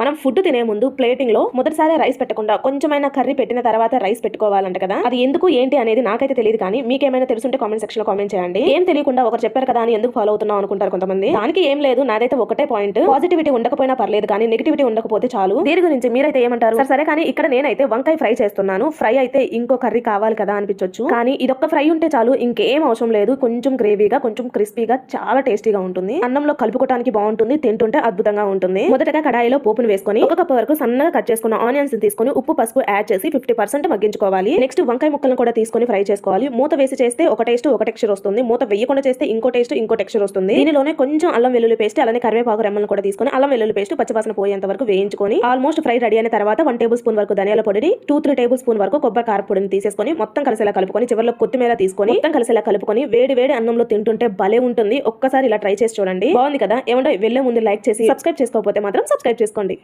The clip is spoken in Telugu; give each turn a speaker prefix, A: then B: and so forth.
A: మనం ఫుడ్ తినే ముందు ప్లేటింగ్లో మొదటిసారి రైస్ పెట్టకుండా కొంచెమైనా కర్రీ పెట్టిన తర్వాత రైస్ పెట్టుకోవాలంట కదా. అది ఎందుకు ఏంటి అనేది నాకైతే తెలియదు కానీ మీకేమైనా తెలుసుంటే కామెంట్ సెక్షన్లో కామెంట్ చేయండి. ఏం తెలియకుండా ఒకరు చెప్పారు కదా అని ఎందుకు ఫాలో అవుతున్నాం అనుకుంటారు కొంతమంది. దానికి ఏం లేదు నాదైతే ఒకటే పాయింట్ పాజిటివిటీ ఉండకపోయినా పర్లేదు కానీ నెగిటివిటీ ఉండకపోతే చాలు. దీని గురించి మీరైతే ఏమంటారు? సరే, సరే కానీ ఇక్కడ నేనైతే వంకాయ ఫ్రై చేస్తున్నాను. ఫ్రై అయితే ఇంకో కర్రీ కావాలి కదా అనిపించొచ్చు. కానీ ఇదొక్క ఫ్రై ఉంటే చాలు ఇంకేం అవసరం లేదు. కొంచెం గ్రేవీగా కొంచెం క్రిస్పీగా చాలా టేస్టీగా ఉంటుంది. అన్నంలో కలుపుకోవడానికి బాగుంటుంది తింటుంటే అద్భుతంగా ఉంటుంది. మొదటగా కడాయిలో పోపును వేసుకొని ఒక కప్పు వరకు సన్నగా కట్ చేసుకున్న ఆనియన్స్ తీసుకొని ఉప్పు పసుపు యాడ్ చేసి ఫిఫ్టీ పర్సెంట్ మగ్గించుకోవాలి. నెక్స్ట్ వంకాయ ముక్కలను కూడా తీసుకొని ఫ్రై చేసుకోవాలి. మూత వేసి చేస్తే ఒక టేస్ట్ ఒక టెక్స్చర్ వస్తుంది. మూత వేయకుండా చేస్తే ఇంకో టేస్ట్ ఇంకో టెక్స్చర్ వస్తుంది. దీనిలోనే కొంచెం అల్లం వెల్లుల్లి పేస్ట్ అలానే కరివేపాకు రెమ్మలను కూడా తీసుకొని అల్లం వెల్లుల్లి పేస్ట్ పచ్చివాసన పోయేంత వరకు వేయించుకొని ఆల్మోస్ట్ ఫ్రై రెడీ అయిన తర్వాత వన్ టేబుల్ స్పూన్ వరకు ధనియాల పొడిని టూ త్రీ టేబుల్ స్పూన్ వరకు కొబ్బరి కార పొడిని తీసేసుకొని మొత్తం కలిసేలా కలుపుకొని చివరిలో కొత్తిమీర తీసుకొని మొత్తం కలిసేలా కలుపుకొని వేడి వేడి అన్నంలో తింటుంటే భలే ఉంటుంది. ఒక్కసారి ఇలా ట్రై చేసి చూడండి. బాగుంది కదా? ఏమంటే వెళ్ళే ముందు లైక్ చేసి సబ్స్క్రైబ్ చేసుకోకపోతే మాత్రం సబ్స్క్రైబ్ చేసుకోండి.